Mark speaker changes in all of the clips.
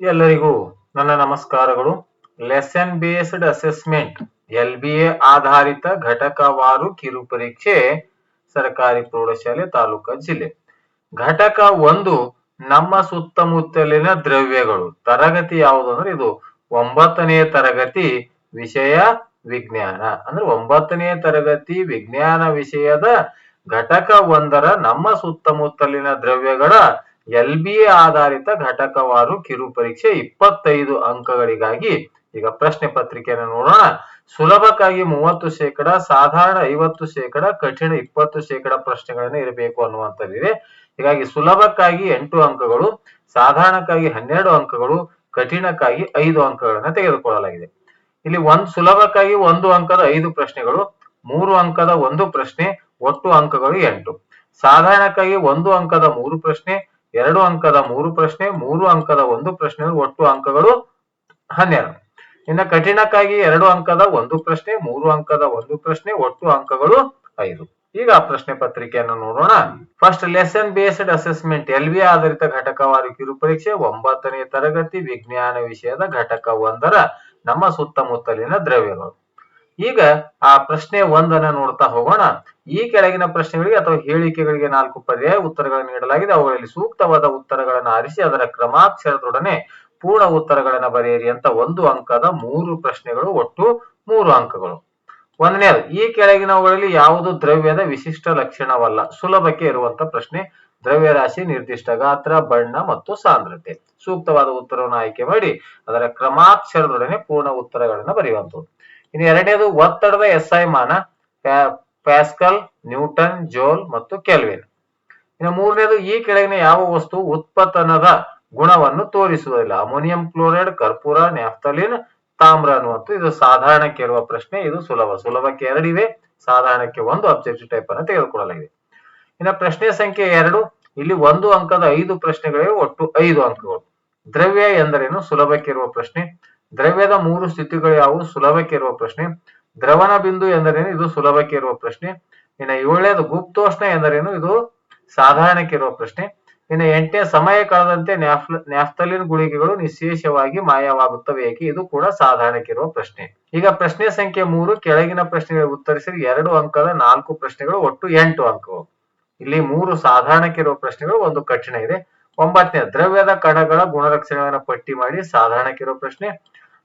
Speaker 1: ಎಲ್ಲರಿಗೂ ನನ್ನ ನಮಸ್ಕಾರಗಳು. Lesson based assessment L B A ಆಧಾರಿತ ಘಟಕವಾರು ಕಿರು ಪರೀಕ್ಷೆ, ಸರ್ಕಾರಿ ಪ್ರೌಢಶಾಲೆ ತಾಲೂಕಾ ಜಿಲ್ಲೆ. ಘಟಕ ಒಂದು, ನಮ್ಮ ಸುತ್ತಮುತ್ತಲಿನ ದ್ರವ್ಯಗಳು. ತರಗತಿ ಯಾವುದು ಅಂದ್ರೆ ಇದು ಒಂಬತ್ತನೆಯ ತರಗತಿ ವಿಷಯ ವಿಜ್ಞಾನ. ಅಂದ್ರೆ ಒಂಬತ್ತನೆಯ ತರಗತಿ ವಿಜ್ಞಾನ ವಿಷಯದ ಘಟಕ ಒಂದರ ನಮ್ಮ ಸುತ್ತಮುತ್ತಲಿನ ದ್ರವ್ಯಗಳ ಎಲ್ ಬಿ ಎ ಆಧಾರಿತ ಘಟಕವಾರು ಕಿರು ಪರೀಕ್ಷೆ ಇಪ್ಪತ್ತೈದು ಅಂಕಗಳಿಗಾಗಿ, ಈಗ ಪ್ರಶ್ನೆ ಪತ್ರಿಕೆಯನ್ನು ನೋಡೋಣ. ಸುಲಭಕ್ಕಾಗಿ ಮೂವತ್ತು ಶೇಕಡ, ಸಾಧಾರಣ ಐವತ್ತು ಶೇಕಡ, ಕಠಿಣ ಇಪ್ಪತ್ತು ಶೇಕಡ ಪ್ರಶ್ನೆಗಳನ್ನ ಇರಬೇಕು ಅನ್ನುವಂಥದ್ದಿದೆ. ಹೀಗಾಗಿ ಸುಲಭಕ್ಕಾಗಿ ಎಂಟು ಅಂಕಗಳು, ಸಾಧಾರಣಕ್ಕಾಗಿ ಹನ್ನೆರಡು ಅಂಕಗಳು, ಕಠಿಣಕ್ಕಾಗಿ ಐದು ಅಂಕಗಳನ್ನ ತೆಗೆದುಕೊಳ್ಳಲಾಗಿದೆ. ಇಲ್ಲಿ ಒಂದು ಸುಲಭಕ್ಕಾಗಿ ಒಂದು ಅಂಕದ ಐದು ಪ್ರಶ್ನೆಗಳು, ಮೂರು ಅಂಕದ ಒಂದು ಪ್ರಶ್ನೆ, ಒಟ್ಟು ಅಂಕಗಳು ಎಂಟು. ಸಾಧಾರಣಕ್ಕಾಗಿ ಒಂದು ಅಂಕದ ಮೂರು ಪ್ರಶ್ನೆ ಎರಡು ಅಂಕದ ಮೂರು ಪ್ರಶ್ನೆ, ಮೂರು ಅಂಕದ ಒಂದು ಪ್ರಶ್ನೆ ಒಟ್ಟು ಅಂಕಗಳು ಹನ್ನೆರಡು. ಇನ್ನು ಕಠಿಣಕ್ಕಾಗಿ ಎರಡು ಅಂಕದ ಒಂದು ಪ್ರಶ್ನೆ, ಮೂರು ಅಂಕದ ಒಂದು ಪ್ರಶ್ನೆ, ಒಟ್ಟು ಅಂಕಗಳು ಐದು. ಈಗ ಪ್ರಶ್ನೆ ಪತ್ರಿಕೆಯನ್ನು ನೋಡೋಣ. First lesson based assessment L V ಆಧಾರಿತ ಘಟಕವಾರು ಕಿರುಪರೀಕ್ಷೆ, ಒಂಬತ್ತನೇ ತರಗತಿ ವಿಜ್ಞಾನ ವಿಷಯದ ಘಟಕ ಒಂದರ ನಮ್ಮ ಸುತ್ತಮುತ್ತಲಿನ ದ್ರವ್ಯಗಳು. ಈಗ ಆ ಪ್ರಶ್ನೆ ಒಂದನ್ನ ನೋಡ್ತಾ ಹೋಗೋಣ. ಈ ಕೆಳಗಿನ ಪ್ರಶ್ನೆಗಳಿಗೆ ಅಥವಾ ಹೇಳಿಕೆಗಳಿಗೆ ನಾಲ್ಕು ಪರ್ಯಾಯ ಉತ್ತರಗಳನ್ನು ನೀಡಲಾಗಿದೆ. ಅವುಗಳಲ್ಲಿ ಸೂಕ್ತವಾದ ಉತ್ತರಗಳನ್ನು ಆರಿಸಿ ಅದರ ಕ್ರಮಾಕ್ಷರದೊಡನೆ ಪೂರ್ಣ ಉತ್ತರಗಳನ್ನು ಬರೆಯಿರಿ ಅಂತ ಒಂದು ಅಂಕದ ಮೂರು ಪ್ರಶ್ನೆಗಳು ಒಟ್ಟು ಮೂರು ಅಂಕಗಳು. ಒಂದನೇದು ಈ ಕೆಳಗಿನವುಗಳಲ್ಲಿ ಯಾವುದು ದ್ರವ್ಯದ ವಿಶಿಷ್ಟ ಲಕ್ಷಣವಲ್ಲ? ಸುಲಭಕ್ಕೆ ಇರುವಂತ ಪ್ರಶ್ನೆ, ದ್ರವ್ಯರಾಶಿ, ನಿರ್ದಿಷ್ಟ ಗಾತ್ರ, ಬಣ್ಣ ಮತ್ತು ಸಾಂದ್ರತೆ. ಸೂಕ್ತವಾದ ಉತ್ತರವನ್ನು ಆಯ್ಕೆ ಮಾಡಿ ಅದರ ಕ್ರಮಾಕ್ಷರದೊಡನೆ ಪೂರ್ಣ ಉತ್ತರಗಳನ್ನು ಬರೆಯುವಂಥದ್ದು. ಇನ್ನು ಎರಡನೇದು ಒತ್ತಡದ ಎಸ್ಐ ಮಾನ ಪ್ಯಾಸ್ಕಲ್, ನ್ಯೂಟನ್, ಜೋಲ್ ಮತ್ತು ಕೆಲ್ವಿನ್. ಇನ್ನು ಮೂರನೇದು ಈ ಕೆಳಗಿನ ಯಾವ ವಸ್ತು ಉತ್ಪತನದ ಗುಣವನ್ನು ತೋರಿಸುವುದಿಲ್ಲ? ಅಮೋನಿಯಂ ಕ್ಲೋರೈಡ್, ಕರ್ಪೂರ, ನ್ಯಾಫ್ತಲಿನ್, ತಾಮ್ರ ಅನ್ನುವಂಥ ಇದು ಸಾಧಾರಣ ಕೇಳುವ ಪ್ರಶ್ನೆ. ಇದು ಸುಲಭ. ಸುಲಭಕ್ಕೆ ಎರಡಿವೆ ಸಾಧಾರಣಕ್ಕೆ ಒಂದು ಅಬ್ಜೆಕ್ಟಿವ್ ಟೈಪ್ ಅನ್ನು ತೆಗೆದುಕೊಳ್ಳಲಾಗಿದೆ. ಇನ್ನು ಪ್ರಶ್ನೆ ಸಂಖ್ಯೆ ಎರಡು. ಇಲ್ಲಿ ಒಂದು ಅಂಕದ ಐದು ಪ್ರಶ್ನೆಗಳಿವೆ ಒಟ್ಟು ಐದು ಅಂಕಗಳು. ದ್ರವ್ಯ ಎಂದರೇನು? ಸುಲಭಕ್ಕೆ ಇರುವ ಪ್ರಶ್ನೆ. ದ್ರವ್ಯದ ಮೂರು ಸ್ಥಿತಿಗಳು ಯಾವುವು? ಸುಲಭಕ್ಕೆ ಇರುವ ಪ್ರಶ್ನೆ. ದ್ರವಣ ಬಿಂದು ಎಂದರೇನು? ಇದು ಸುಲಭಕ್ಕೆ ಇರುವ ಪ್ರಶ್ನೆ. ಇನ್ನು ಏಳನೇದು ಗುಪ್ತೋಷ್ಣ ಎಂದರೇನು? ಇದು ಸಾಧಾರಣಕ್ಕೆ ಇರುವ ಪ್ರಶ್ನೆ. ಇನ್ನು ಎಂಟನೇ, ಸಮಯ ಕಳೆದಂತೆ ನ್ಯಾಫ್ತಲಿನ್ ಗುಳಿಗೆಗಳು ನಿಶೇಷವಾಗಿ ಮಾಯವಾಗುತ್ತವೆ ಏಕೆ? ಇದು ಕೂಡ ಸಾಧಾರಣಕ್ಕೆ ಇರುವ ಪ್ರಶ್ನೆ. ಈಗ ಪ್ರಶ್ನೆ ಸಂಖ್ಯೆ ಮೂರು, ಕೆಳಗಿನ ಪ್ರಶ್ನೆಗಳಿಗೆ ಉತ್ತರಿಸಿದ ಎರಡು ಅಂಕದ ನಾಲ್ಕು ಪ್ರಶ್ನೆಗಳು ಒಟ್ಟು ಎಂಟು ಅಂಕಗಳು ಇಲ್ಲಿ ಮೂರು ಸಾಧಾರಣಕ್ಕೆ ಇರುವ ಪ್ರಶ್ನೆಗಳು, ಒಂದು ಕಠಿಣ ಇದೆ. ಒಂಬತ್ತನೇ, ದ್ರವ್ಯದ ಕಣಗಳ ಗುಣಲಕ್ಷಣಗಳನ್ನು ಪಟ್ಟಿ ಮಾಡಿ ಸಾಧಾರಣಕ್ಕಿರುವ ಪ್ರಶ್ನೆ.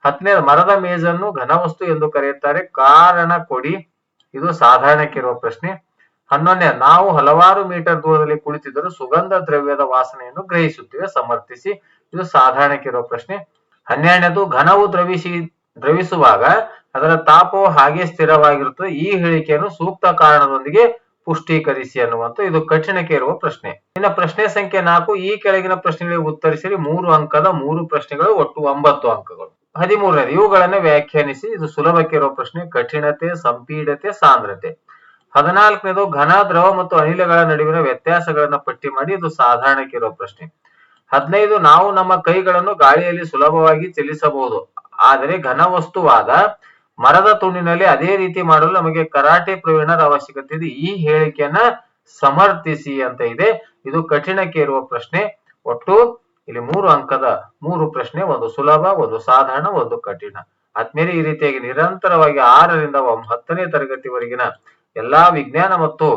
Speaker 1: ಹತ್ತನೇ ಮರದ ಮೇಜನ್ನು ಘನವಸ್ತು ಎಂದು ಕರೆಯುತ್ತಾರೆ. ಕಾರಣ ಕೊಡಿ. ಇದು ಸಾಧಾರಣಕ್ಕಿರುವ ಪ್ರಶ್ನೆ. ಹನ್ನೊಂದನೇ, ನಾವು ಹಲವಾರು ಮೀಟರ್ ದೂರದಲ್ಲಿ ಕುಳಿತಿದ್ದರೂ ಸುಗಂಧ ದ್ರವ್ಯದ ವಾಸನೆಯನ್ನು ಗ್ರಹಿಸುತ್ತೇವೆ. ಸಮರ್ಥಿಸಿ. ಇದು ಸಾಧಾರಣಕ್ಕಿರುವ ಪ್ರಶ್ನೆ. ಹನ್ನೆರಡನೇದು, ಘನವು ದ್ರವಿಸಿ, ದ್ರವಿಸುವಾಗ ಅದರ ತಾಪವು ಹಾಗೆ ಸ್ಥಿರವಾಗಿರುತ್ತದೆ. ಈ ಹೇಳಿಕೆಯನ್ನು ಸೂಕ್ತ ಕಾರಣದೊಂದಿಗೆ ಪುಷ್ಟೀಕರಿಸಿ ಅನ್ನುವಂತ ಇದು ಕಠಿಣಕ್ಕೆ ಇರುವ ಪ್ರಶ್ನೆ. ಇನ್ನು ಪ್ರಶ್ನೆ ಸಂಖ್ಯೆ ನಾಲ್ಕು, ಈ ಕೆಳಗಿನ ಪ್ರಶ್ನೆಗಳಿಗೆ ಉತ್ತರಿಸಿರಿ. ಮೂರು ಅಂಕದ ಮೂರು ಪ್ರಶ್ನೆಗಳು, ಒಟ್ಟು ಒಂಬತ್ತು ಅಂಕಗಳು. ಹದಿಮೂರನೇದು ಇವುಗಳನ್ನು ವ್ಯಾಖ್ಯಾನಿಸಿ ಇದು ಸುಲಭಕ್ಕೆ ಇರುವ ಪ್ರಶ್ನೆ, ಕಠಿಣತೆ, ಸಂಪೀಡತೆ, ಸಾಂದ್ರತೆ. ಹದಿನಾಲ್ಕನೇದು, ಘನ, ದ್ರವ ಮತ್ತು ಅನಿಲಗಳ ನಡುವಿನ ವ್ಯತ್ಯಾಸಗಳನ್ನ ಪಟ್ಟಿ ಮಾಡಿ ಇದು ಸಾಧಾರಣಕ್ಕೆ ಇರುವ ಪ್ರಶ್ನೆ. ಹದಿನೈದು, ನಾವು ನಮ್ಮ ಕೈಗಳನ್ನು ಗಾಳಿಯಲ್ಲಿ ಸುಲಭವಾಗಿ ಚಲಿಸಬಹುದು ಆದರೆ ಘನ ವಸ್ತುವಾದ ಮರದ ತುಂಡಿನಲ್ಲಿ ಅದೇ ರೀತಿ ಮಾಡಲು ನಮಗೆ ಕರಾಟೆ ಪ್ರವೀಣರ ಅವಶ್ಯಕತೆ ಇದೆ. ಈ ಹೇಳಿಕೆಯನ್ನ ಸಮರ್ಥಿಸಿ ಅಂತ ಇದೆ. ಇದು ಕಠಿಣಕ್ಕೆ ಇರುವ ಪ್ರಶ್ನೆ. ಒಟ್ಟು ಇಲ್ಲಿ ಮೂರು ಅಂಕದ ಮೂರು ಪ್ರಶ್ನೆ, ಒಂದು ಸುಲಭ, ಒಂದು ಸಾಧಾರಣ, ಒಂದು ಕಠಿಣ. ಆದ್ಮೇಲೆ ಈ ರೀತಿಯಾಗಿ ನಿರಂತರವಾಗಿ ಆರರಿಂದ ಹತ್ತನೇ ತರಗತಿವರೆಗಿನ ಎಲ್ಲಾ ವಿಜ್ಞಾನ ಮತ್ತು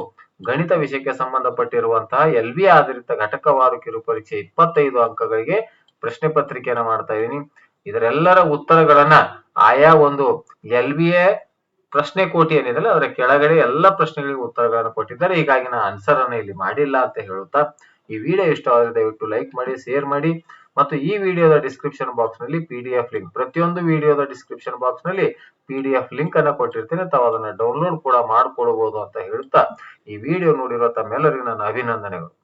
Speaker 1: ಗಣಿತ ವಿಷಯಕ್ಕೆ ಸಂಬಂಧಪಟ್ಟಿರುವಂತಹ ಎಲ್ ವಿ ಆಧಾರಿತ ಘಟಕವಾರು ಕಿರು ಪರೀಕ್ಷೆ ಇಪ್ಪತ್ತೈದು ಅಂಕಗಳಿಗೆ ಪ್ರಶ್ನೆ ಪತ್ರಿಕೆಯನ್ನ ಮಾಡ್ತಾ ಇದೀನಿ ಇದರೆಲ್ಲರ ಉತ್ತರಗಳನ್ನ ಆಯಾ ಒಂದು ಎಲ್ ಪ್ರಶ್ನೆ ಕೋಟಿ ಏನಿದೆ ಅದರ ಕೆಳಗಡೆ ಎಲ್ಲ ಪ್ರಶ್ನೆಗಳಿಗೆ ಉತ್ತರಗಳನ್ನು ಕೊಟ್ಟಿದ್ದಾರೆ. ಹೀಗಾಗಿ ನಾನು ಆನ್ಸರ್ ಅನ್ನ ಇಲ್ಲಿ ಮಾಡಿಲ್ಲ ಅಂತ ಹೇಳುತ್ತಾ ಈ ವಿಡಿಯೋ ಇಷ್ಟ ಆದರೆ ದಯವಿಟ್ಟು ಲೈಕ್ ಮಾಡಿ ಶೇರ್ ಮಾಡಿ ಮತ್ತು ಈ ವಿಡಿಯೋದ ಡಿಸ್ಕ್ರಿಪ್ಷನ್ ಬಾಕ್ಸ್ನಲ್ಲಿ ಪಿ ಡಿ ಎಫ್ ಲಿಂಕ್ ಪ್ರತಿಯೊಂದು ವಿಡಿಯೋದ ಡಿಸ್ಕ್ರಿಪ್ಷನ್ ಬಾಕ್ಸ್ನಲ್ಲಿ ಪಿ ಡಿ ಎಫ್ ಲಿಂಕ್ ಅನ್ನ ಕೊಟ್ಟಿರ್ತೇನೆ. ತಾವು ಅದನ್ನ ಡೌನ್ಲೋಡ್ ಕೂಡ ಮಾಡ್ಕೊಳ್ಬಹುದು ಅಂತ ಹೇಳ್ತಾ ಈ ವಿಡಿಯೋ ನೋಡಿರೋ ತಮ್ಮೆಲ್ಲರಿಗೂ ನನ್ನ ಅಭಿನಂದನೆಗಳು.